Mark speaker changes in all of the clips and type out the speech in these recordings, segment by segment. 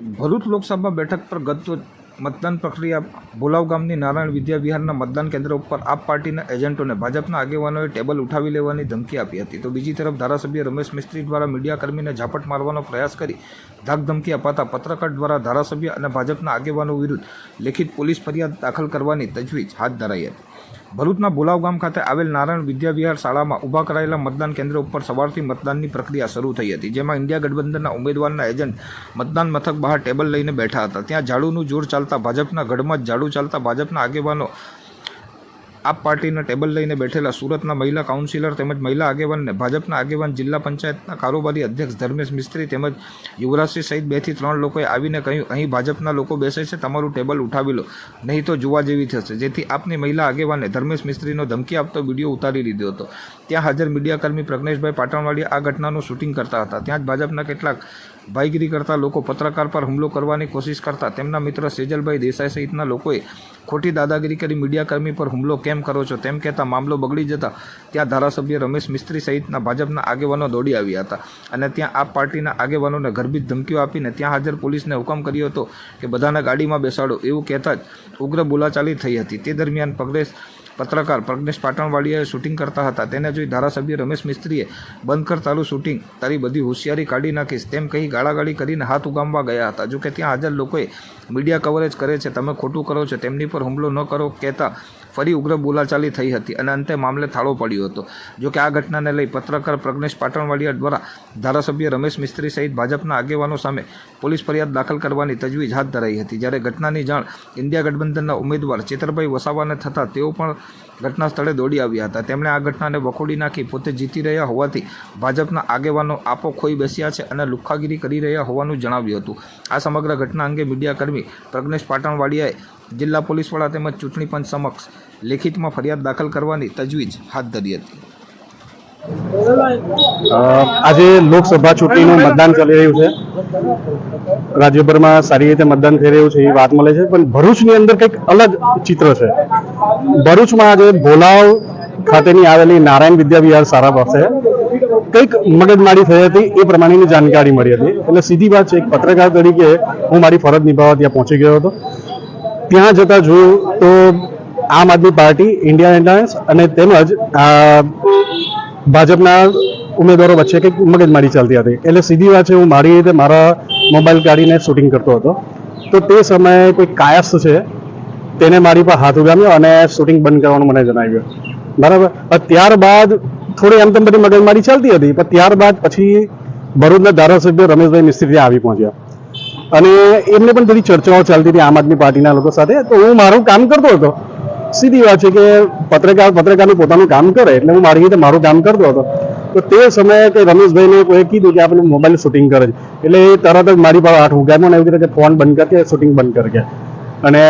Speaker 1: ભરૂચ લોકસભા બેઠક પર ગત મતદાન પ્રક્રિયા ભોલાવ ગામની નારાયણ વિદ્યા વિહારના મતદાન કેન્દ્ર ઉપર આપ પાર્ટીના એજન્ટોને ભાજપના આગેવાનોએ ટેબલ ઉઠાવી લેવાની ધમકી આપી હતી. તો બીજી તરફ ધારાસભ્ય રમેશ મિસ્ત્રી દ્વારા મીડિયાકર્મીને ઝાપટ મારવાનો પ્રયાસ કરી ધાકધમકી અપાતા પત્રકાર દ્વારા ધારાસભ્ય અને ભાજપના આગેવાનો વિરુદ્ધ લેખિત પોલીસ ફરિયાદ દાખલ કરવાની તજવીજ હાથ ધરાઈ હતી. ભરૂચના બોલાવ ગામ ખાતે આવેલ નારાયણ વિદ્યાવિહાર શાળામાં ઊભા કરાયેલા મતદાન કેન્દ્ર ઉપર સવારથી મતદાનની પ્રક્રિયા શરૂ થઈ હતી, જેમાં ઇન્ડિયા ગઠબંધનના ઉમેદવારના એજન્ટ, મતદાન મથક બહાર ટેબલ લઈને બેઠા હતા. ત્યાં ઝાડુનું જોર ચાલતા ભાજપના ગઢમાં જ ઝાડુ ચાલતા ભાજપના આગેવાનો આપ પાર્ટીના ટેબલ લઈને બેઠેલા સુરતના મહિલા કાઉન્સિલર તેમજ મહિલા આગેવાનને ભાજપના આગેવાન જિલ્લા પંચાયતના કારોબારી અધ્યક્ષ ધર્મેશ મિસ્ત્રી તેમજ યુવરાજસિંહ સહિત બેથી ત્રણ લોકોએ આવીને કહ્યું, અહીં ભાજપના લોકો બેસે છે, તમારું ટેબલ ઉઠાવી લો, નહીં તો જોવા જેવી થશે. જેથી આપની મહિલા આગેવાને ધર્મેશ મિસ્ત્રીનો ધમકી આપતો વીડિયો ઉતારી લીધો હતો. ત્યાં હાજર મીડિયાકર્મી પ્રજ્ઞેશભાઈ પાટણવાડી આ ઘટનાનું શૂટિંગ કરતા હતા. ત્યાં જ ભાજપના કેટલાક ભાઈગીરી કરતા લોકો પત્રકાર પર હુમલો કરવાની કોશિશ કરતા તેમના મિત્ર સેજલભાઈ દેસાઈ સહિતના લોકોએ ખોટી દાદાગીરી કરી મીડિયાકર્મી પર હુમલો કેમ કરો છો, તેમ કહેતા મામલો બગડી જતા ત્યાં ધારાસભ્ય રમેશ મિસ્ત્રી સહિતના ભાજપના આગેવાનો દોડી આવ્યા હતા અને ત્યાં આપ પાર્ટીના આગેવાનોને ગર્ભિત ધમકીઓ આપીને ત્યાં હાજર પોલીસને હુકમ કર્યો હતો કે બધાને ગાડીમાં બેસાડો એવું કહેતા જ ઉગ્ર બોલાચાલી થઈ હતી. તે દરમિયાન પગરેશ પત્રકાર પ્રજ્ઞેશ પાટણવાડિયાએ શૂટિંગ કરતા હતા. તેને જોઈ ધારાસભ્ય રમેશ મિસ્ત્રીએ, બંધ કર તારું શૂટિંગ તારી બધી હોશિયારી કાઢી નાખીશ. તેમ કહી ગાળાગાળી કરીને હાથ ઉગામવા ગયા હતા. જોકે ત્યાં હાજર લોકોએ મીડિયા કવરેજ કરે છે, તમે ખોટું કરો છો, તેમની પર હુમલો ન કરો, કહેતા ફરી ઉગ્ર બોલાચાલી થઈ હતી અને અંતે મામલે થાળો પડ્યો હતો. જોકે આ ઘટનાને લઈ પત્રકાર પ્રજ્ઞેશ પાટણવાડિયા દ્વારા ધારાસભ્ય રમેશ મિસ્ત્રી સહિત ભાજપના આગેવાનો સામે પોલીસ ફરિયાદ દાખલ કરવાની તજવીજ હાથ ધરાઈ હતી. જ્યારે ઘટનાની જાણ ઇન્ડિયા ગઠબંધનના ઉમેદવાર ચેતરભાઈ વસાવાને થતાં તેઓ પણ ઘટના સ્થળે દોડી આવ્યા હતા. તેમણે આ ઘટનાને વખોડી નાખી પોતે જીતી રહ્યા હોવાથી ભાજપના આગેવાનો આપો ખોઈ બેસ્યા છે અને લુખ્ખાગીરી કરી રહ્યા હોવાનું જણાવ્યું હતું. આ સમગ્ર ઘટના અંગે મીડિયાકર્મી પ્રજ્ઞેશ પાટણવાડિયાએ જિલ્લા પોલીસ વડા તેમજ ચૂંટણી પંચ સમક્ષ લેખિતમાં ફરિયાદ દાખલ કરવાની તજવીજ હાથ ધરી હતી.
Speaker 2: આજે લોકસભા ચૂંટણીનું મતદાન ચાલી રહ્યું છે. રાજ્યભરમાં સારી રીતે મતદાન થઈ રહ્યું છે, એ વાત મળે છે, પણ ભરૂચની અંદર કંઈક અલગ ચિત્ર છે. ભરૂચમાં આજે ભોલાવ ખાતેની આવેલી નારાયણ વિદ્યા વિહાર શાળા પાસે કંઈક મગજમારી થઈ હતી, એ પ્રમાણેની જાણકારી મળી હતી. એટલે સીધી વાત છે, એક પત્રકાર તરીકે હું મારી ફરજ નિભાવવા ત્યાં પહોંચી ગયો હતો. ત્યાં જતા જોયું તો આમ આદમી પાર્ટી ઇન્ડિયન એલાયન્સ અને તેમજ ભાજપના ઉમેદવારો વચ્ચે કંઈક મગજમારી ચાલતી હતી. એટલે સીધી વાત છે, હું મારી રીતે મારા મોબાઈલ કાઢીને શૂટિંગ કરતો હતો. તો તે સમયે કોઈ કાયસ્થ છે, તેને મારી પર હાથ ઉગામ્યો અને શૂટિંગ બંધ કરવાનું મને જણાવ્યું. બરાબર? ત્યારબાદ થોડી એમ તેમ બધી મગજમારી ચાલતી હતી, પણ ત્યારબાદ પછી ભરૂચના ધારાસભ્ય રમેશભાઈ મિસ્ત્રી ત્યાં આવી પહોંચ્યા. અને એમને પણ બધી ચર્ચાઓ ચાલતી હતી આમ આદમી પાર્ટીના લોકો સાથે. તો હું મારું કામ કરતો હતો. સીધી વાત છે કે પત્રકાર, પત્રકારનું પોતાનું કામ કરે એટલે હું મારી રીતે મારું કામ કરતો હતો. તો તે સમયે કે રમેશભાઈને કોઈ કીધું કે આપણે મોબાઈલ શૂટિંગ કરે છે. એટલે એ તરત જ મારી પાસે આઠ ને એવી રીતે ફોન બંધ કરી શૂટિંગ બંધ કર અને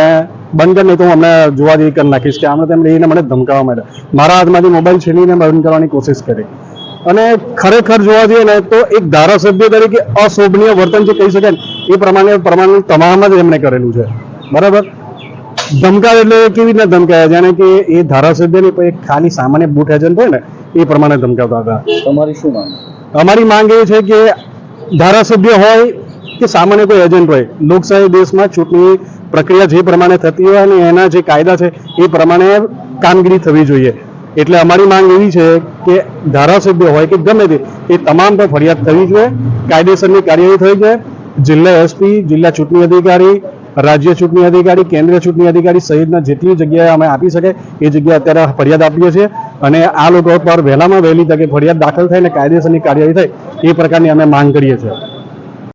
Speaker 2: બંધ કરીને તો હું અમને જોવા જેવી કરી નાખીશ કે આમને તેમ એને મને ધમકાવવા માંડ્યા. મારા હાથમાંથી મોબાઈલ છીનીને બંધ કરવાની કોશિશ કરી. અને ખરેખર જોવા જઈએ ને તો એક ધારાસભ્ય તરીકે અશોભનીય વર્તન જે કહી શકાય ને એ પ્રમાણે પ્રમાણે તમામ જ એમણે કરેલું છે. બરાબર? ધમકાવે એટલે કેવી રીતના ધમકાયા? જાણે કે એ ધારાસભ્યની એક ખાલી સામાન્ય બૂટ એજન્ટ હોય ને એ પ્રમાણે ધમકાવતા હતા.
Speaker 3: તમારી શું માંગ?
Speaker 2: અમારી માંગ એ છે કે ધારાસભ્ય હોય કે સામાન્ય કોઈ એજન્ટ હોય લોકશાહી દેશમાં ચૂંટણી પ્રક્રિયા જે પ્રમાણે થતી હોય અને એના જે કાયદા છે એ પ્રમાણે કામગીરી થવી જોઈએ. એટલે અમારી માંગ એવી છે કે ધારાસભ્ય હોય કે ગમે તે, એ તમામ પર ફરિયાદ થવી જોઈએ, કાયદેસરની કાર્યવાહી થઈ જાય જિલ્લા એસપી, જિલ્લા ચૂંટણી અધિકારી, રાજ્ય ચૂંટણી અધિકારી કેન્દ્રીય ચૂંટણી અધિકારી સહિતના જેટલી જગ્યાએ અમે આપી શકે, એ જગ્યાએ અત્યારે ફરિયાદ આપીએ છીએ. અને આ લોકો પર વહેલામાં વહેલી તકે ફરિયાદ દાખલ થાય અને કાયદેસરની કાર્યવાહી થાય, એ પ્રકારની અમે માંગ કરીએ છીએ.